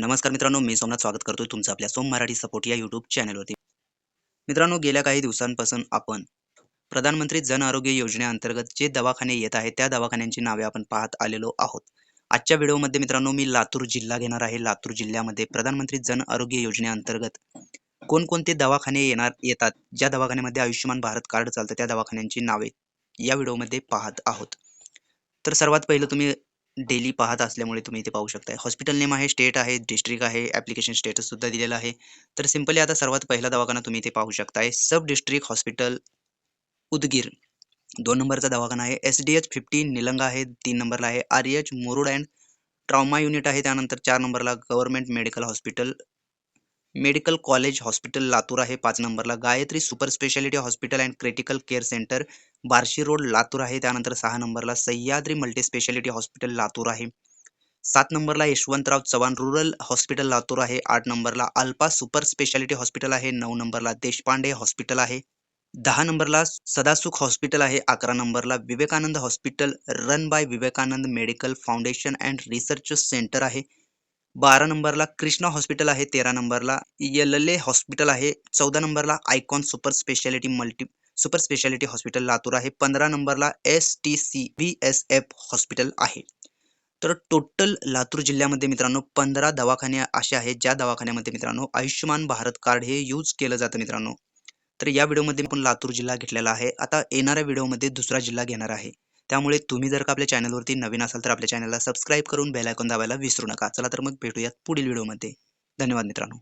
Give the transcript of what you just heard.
नमस्कार मित्रांनो मी सोमनाथ स्वागत करतो तुमचं आपल्या सोम मराठी सपोर्ट या युट्यूब चॅनलवरती मित्रांनो गेल्या काही दिवसांपासून आपण प्रधानमंत्री जन आरोग्य योजनेअंतर्गत जे दवाखाने येत आहेत त्या दवाखान्यांची नावे आपण पाहत आलेलो आहोत. आजच्या व्हिडिओमध्ये मित्रांनो मी लातूर जिल्हा घेणार आहे. लातूर जिल्ह्यामध्ये प्रधानमंत्री जन आरोग्य योजनेअंतर्गत कोणकोणते दवाखाने येणार येतात ज्या दवाखान्यामध्ये आयुष्यमान भारत कार्ड चालतं त्या दवाखान्यांची नावे या व्हिडिओमध्ये पाहत आहोत. तर सर्वात पहिलं तुम्ही डेली पाहत असल्यामुळे तुम्ही इथे पाहू शकताय. हॉस्पिटल नेम आहे स्टेट आहे डिस्ट्रिक्ट आहे ॲप्लिकेशन स्टेटस सुद्धा दिलेलं आहे. तर सिम्पली आता सर्वात पहिला दवाखाना तुम्ही इथे पाहू शकताय. Sub district hospital Udgir. दोन नंबरचा दवाखाना आहे. S D H fifty Nilanga आहे तीन नंबरला आहे. R H Murud and trauma unit आहे त्यानंतर चार नंबरला government medical hospital. Medical college hospital Latur आहे पाच नंबरला. Gayatri super speciality hospital and critical care centre Barshi road Latur आहे. त्यानंतर सहा नंबरला Sahyadri multi speciality hospital Latur आहे. सात नंबरला यशवंतराव चव्हाण रुरल हॉस्पिटल लातूर आहे. आठ नंबरला अल्पा सुपर स्पेशालिटी हॉस्पिटल आहे. नऊ नंबरला देशपांडे हॉस्पिटल आहे. दहा नंबरला सदासुख हॉस्पिटल आहे. अकरा नंबरला Vivekananda hospital run by Vivekananda medical foundation and research centre आहे. बारा नंबरला कृष्णा हॉस्पिटल आहे तेरा नंबरला एल हॉस्पिटल आहे चौदा नंबरला icon super speciality multi super speciality hospital Latur आहे पंधरा नंबरला S T C V S F hospital आहे. तर टोटल लातूर जिल्ह्यामध्ये मित्रांनो पंधरा दवाखाने असे आहेत ज्या दवाखान्यामध्ये मित्रांनो आयुष्यमान भारत कार्ड हे यूज केलं जातं मित्रांनो. तर या व्हिडिओमध्ये आपण लातूर जिल्हा घेतलेला आहे. आता येणाऱ्या व्हिडिओमध्ये दुसरा जिल्हा घेणार आहे. त्यामुळे तुम्ही जर का आपल्या चॅनलवरती नवीन असाल तर आपल्या चॅनलला सबस्क्राईब करून बेल आयकॉन दाबायला विसरू नका. चला तर मग भेटूयात पुढील व्हिडिओमध्ये. धन्यवाद मित्रांनो.